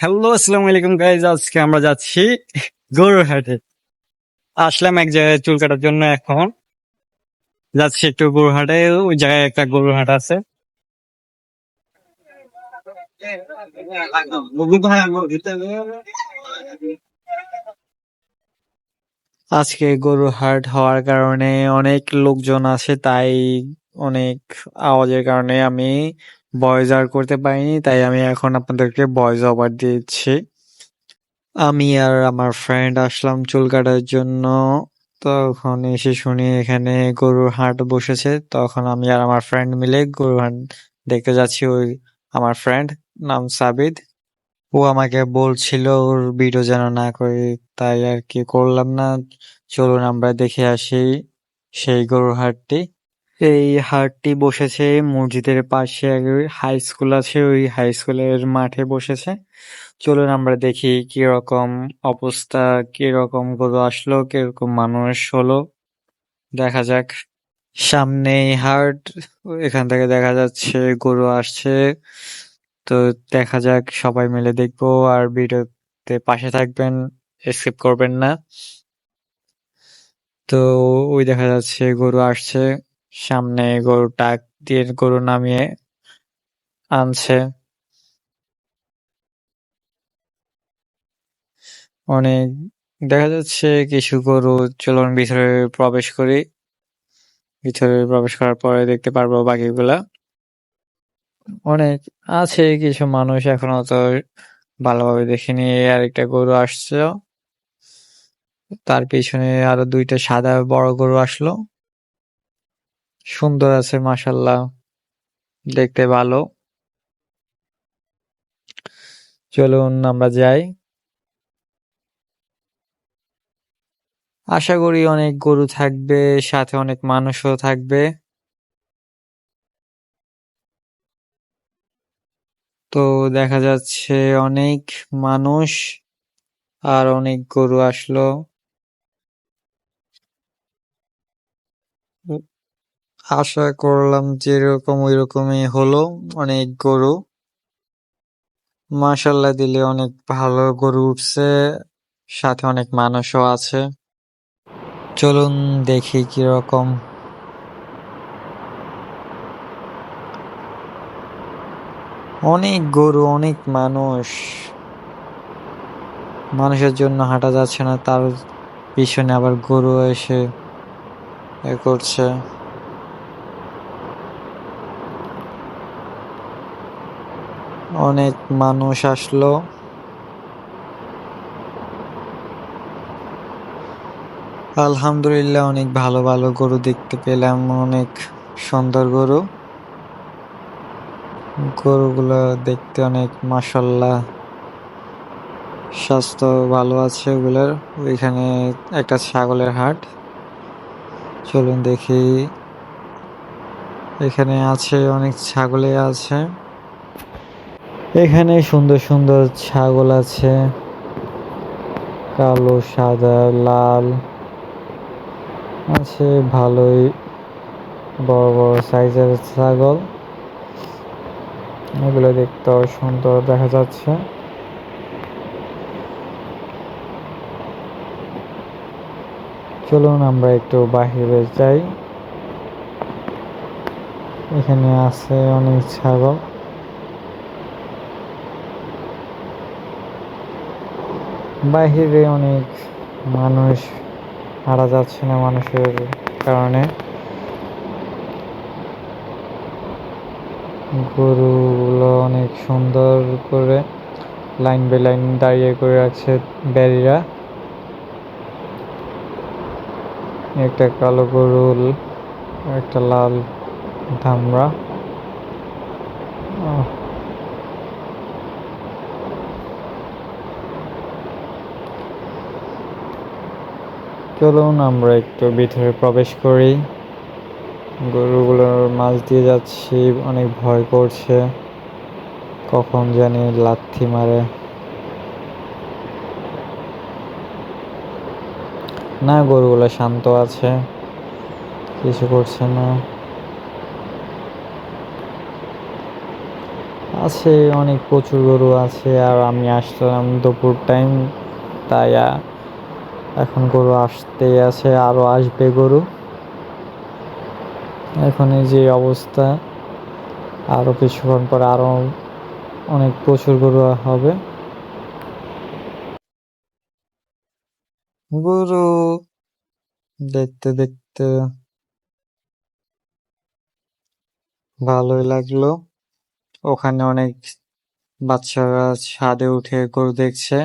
Hello আসসালামু আলাইকুম guys আজকে আমরা যাচ্ছি গরুর হাটে আসলাম এক জায়গায় চুল কাটার জন্য এখন। যাচ্ছি একটু গরুর হাটে ওই জায়গায় একটা গরুর হাট আছে। আজকে গরুর হাট হওয়ার কারণে অনেক লোকজন আছে, তাই অনেক আওয়াজের কারণে আমি ভয়েস আর করতে পারিনি, তাই আমি এখন আপনাদেরকে ভয়েস ওভার দিচ্ছি আমি আর আমার ফ্রেন্ড আসলাম চুল কাটার জন্য, তখন এসে শুনি এখানে গরুর হাট বসেছে, তখন আমি আর আমার ফ্রেন্ড মিলে গরুর হাট দেখতে যাচ্ছি ওই আমার ফ্রেন্ড নাম সাবিদ ও আমাকে বলছিল ওর ভিডিও যেন না করি, তাই আর কি করলাম না, চলুন আমরা দেখে আসি সেই গরুর হাটটি। এই হাটটি বসেছে, মসজিদের পাশে হাই স্কুল আছে, ওই হাই স্কুলের মাঠে বসেছে। চলুন আমরা দেখি কীরকম অবস্থা, কীরকম গরু আসলো, কীরকম মানুষ হলো। দেখা যাক, সামনে হাট, এখান থেকে দেখা যাচ্ছে গরু আসছে। তো দেখা যাক, সবাই মিলে দেখব, আর ভিডিওতে পাশে থাকবেন স্কিপ করবেন না। তো ওই দেখা যাচ্ছে গরু আসছে। সামনে গরু টাক দিয়ে গরু নামিয়ে আনছে। অনেক দেখা যাচ্ছে কিছু গরু চলুন ভিতরে প্রবেশ করি। ভিতরে প্রবেশ করার পরে দেখতে পারব বাকিগুলা। অনেক আছে কিছু মানুষ এখনও তো ভালোভাবে দেখিনি আর একটা গরু আসছে। তার পিছনে আরও দুইটা সাদা বড় গরু আসলো। সুন্দর আছে মাসাল্লাহ দেখতে ভালো। চলুন আমরা যাই। আশা করি অনেক গরু থাকবে, সাথে অনেক মানুষও থাকবে। তো দেখা যাচ্ছে অনেক মানুষ আর অনেক গরু আসলো। আশা করলাম যেরকম ওই রকমই হলো, অনেক গরু। মাশাল্লাহ দিলে অনেক ভালো গরু উঠছে, সাথে অনেক মানুষও আছে। চলুন দেখি কীরকম। অনেক গরু, অনেক মানুষ। মানুষের জন্য হাঁটা যাচ্ছে না, তার পিছনে আবার গরু এসে এ করছে। অনেক মানুষ আসলো। আলহামদুলিল্লাহ, অনেক ভালো ভালো গরু দেখতে পেলাম, অনেক সুন্দর গরু। গরুগুলো দেখতে অনেক মাসাল্লাহ স্বাস্থ্য ভালো আছে ওগুলোর। ওইখানে একটা ছাগলের হাট। চলুন দেখি। এখানে আছে, অনেক ছাগলে আছে। এখানে সুন্দর সুন্দর ছাগল আছে। কালো, সাদা, লাল আছে, ভালোই বড় বড় সাইজের ছাগল। এগুলো দেখতে সুন্দর দেখা যাচ্ছে। চলুন আমরা একটু বাহিরে যাই। এখানে আছে অনেক ছাগল। বাহিরে অনেক মানুষ হারা যাচ্ছে না মানুষের কারণে। গরুগুলো অনেক সুন্দর করে লাইন বাই লাইন দাঁড়িয়ে করে রাখছে ব্যারিরা। একটা কালো গরুল, একটা লাল ধামরা। চলুন, আমরা একটু ভিতরে প্রবেশ করি। গরুগুলোর মাছ দিয়ে যাচ্ছি, অনেক ভয় করছে। কখন জানি লাথি মারে। না, গরুগুলো শান্ত আছে। কিছু করছে না। আছে, অনেক প্রচুর গরু আছে, আর আমি আসলাম দুপুর টাইম তাই এখন গরু আসতেই আছে, আরও আসবে গরু। এখন এই যে অবস্থা, আরও কিছুক্ষণ পর আরও অনেক প্রচুর গরু হবে। গরু দেখতে দেখতে ভালোই লাগল। ওখানে অনেক বাচ্চারা ছাদে উঠে গরু দেখছে।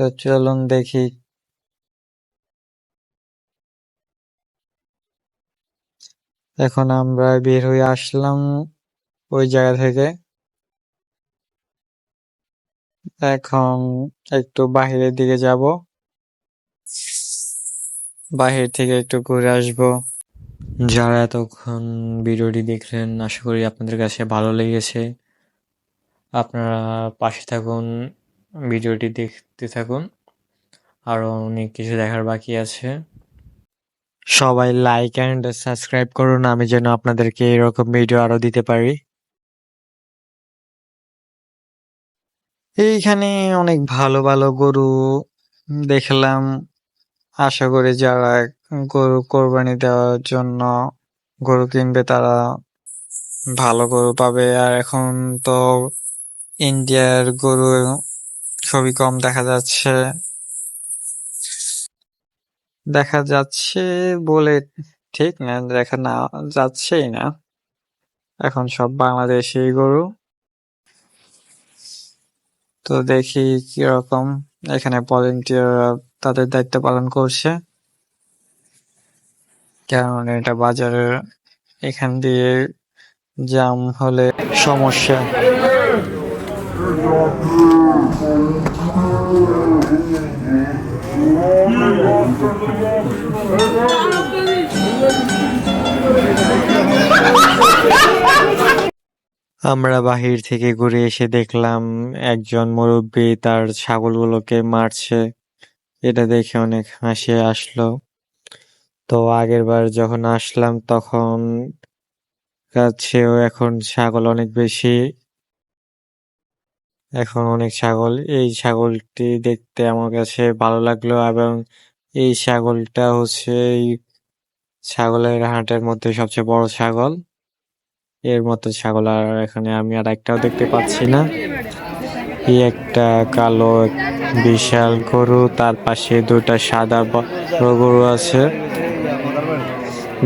তো চলুন দেখি। এখন আমরা বের হয়ে আসলাম ওই জায়গা থেকে। এখন একটু বাহিরের দিকে যাব। বাহির থেকে একটু ঘুরে আসব। যারা এতক্ষণ ভিডিওটি দেখলেন, আশা করি আপনাদের কাছে ভালো লেগেছে। আপনারা পাশে থাকুন। ভিডিওটি দেখতে থাকুন। আরও অনেক কিছু দেখার বাকি আছে। সবাই লাইক অ্যান্ড সাবস্ক্রাইব করুন, আমি যেন আপনাদেরকে এরকম ভিডিও আরও দিতে পারি। এইখানে অনেক ভালো ভালো গরু দেখলাম। আশা করি যারা গরু কোরবানি দেওয়ার জন্য গরু কিনবে, তারা ভালো গরু পাবে। আর এখন তো ইন্ডিয়ার গরু খুবই কম দেখা যাচ্ছে। দেখা যাচ্ছে বলে ঠিক না, দেখা না যাচ্ছেই না। এখন সব বাংলাদেশি গরু। তো দেখি কীরকম এখানে ভলেন্টিয়ার তাদের দায়িত্ব পালন করছে। কারণ এটা বাজারের এখান দিয়ে জাম হলে সমস্যা। আমরা বাহির থেকে ঘুরে এসে দেখলাম একজন মুরব্বী তার ছাগলগুলোকে মারছে। এটা দেখে অনেক হাসি আসলো। তো আগের বার যখন আসলাম, তখন কাছেও এখন ছাগল অনেক বেশি এখন অনেক ছাগল। এই ছাগলটি দেখতে আমার কাছে ভালো লাগল এবং এই ছাগলটা হচ্ছে এই ছাগলের হাটের মধ্যে সবচেয়ে বড় ছাগল। এর মতো ছাগল আর এখানে আমি আর একটাও দেখতে পাচ্ছি না। এই একটা কালো বিশাল গরু, তার পাশে দুটা সাদা বড় গরু আছে।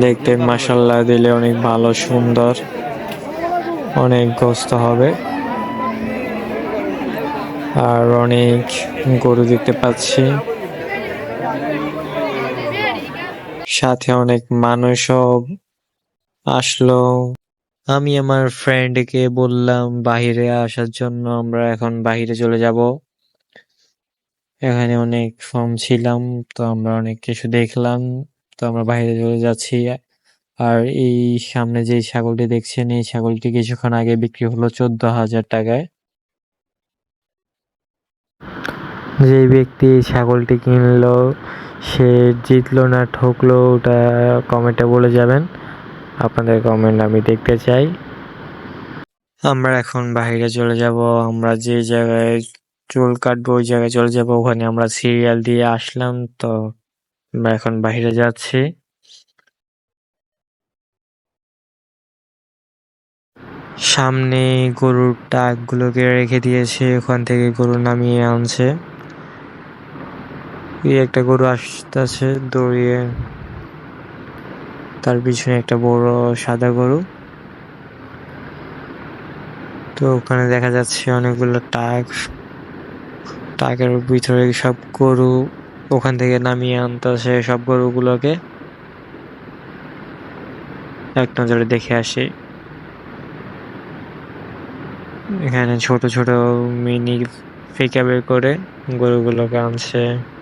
দেখতে মাসাল্লাহ দিলে অনেক ভালো, সুন্দর, অনেক গোস্ত হবে। আর অনেক গরু দেখতে পাচ্ছি। সাথে অনেক মানুষও আসলো। আমি আমার ফ্রেন্ডকে বললাম বাহিরে আসার জন্য আমরা এখন বাহিরে চলে যাব। এখানে অনেক ফর্ম ছিলাম, তো আমরা অনেক কিছু দেখলাম, তো আমরা বাইরে চলে যাচ্ছি। আর এই সামনে যে ছাগলটি দেখছেন, এই ছাগলটি কিছুক্ষণ আগে বিক্রি হলো চোদ্দ হাজার টাকায়। যে ব্যক্তি ছাগলটি কিনলো, সে জিতলো না ঠকলো, ওটা কমেন্টে বলে যাবেন। আপনাদের কমেন্ট আমি দেখতে চাই। আমরা এখন বাইরে চলে যাব। আমরা যে জায়গায় চুল কাটবো, ওই জায়গায় চলে যাব। ওখানে আমরা সিরিয়াল দিয়ে আসলাম, তো আমরা এখন বাইরে যাচ্ছি। সামনে গরুর টাকগুলোকে রেখে দিয়েছে, ওখান থেকে গরু নামিয়ে আনছে। একটা গরু আসতেছে দৌড়িয়ে। তার পিছনে একটা বড় সাদা গরু। তো ওখানে দেখা যাচ্ছে অনেকগুলো টাক। টাকের ভিতরে সব গরু ওখান থেকে নামিয়ে আনতেছে সব গরুগুলোকে। এক নজরে দেখে আসি। এখানে ছোট ছোট মিনি ফিকা বের করে গরুগুলোকে আনছে।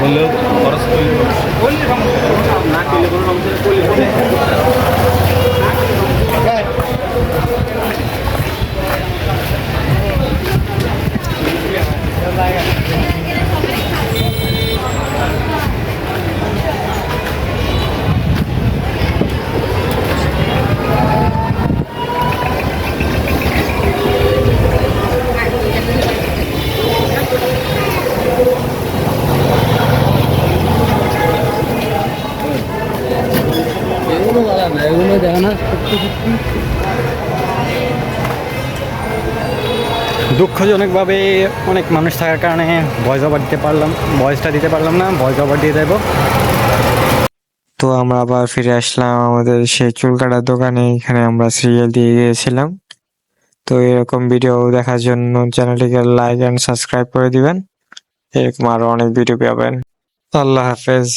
বললেও খরচ করলে না। করলে কোনো সমস্যা করলে দুঃখজনকভাবে অনেক মানুষ থাকার কারণে ভয়েস ওভার দিতে পারলাম ভয়েসটা দিতে পারলাম না ভয়েস ওভার দিয়ে দেবো। তো আমরা আবার ফিরে আসলাম আমাদের সেই চুল কাটার দোকানে, এখানে আমরা সিরিয়াল দিয়ে গিয়েছিলাম। তো এরকম ভিডিও দেখার জন্য চ্যানেলটিকে লাইক এন্ড সাবস্ক্রাইব করে দিবেন। এরকম আরও অনেক ভিডিও পাবেন আল্লাহ হাফেজ।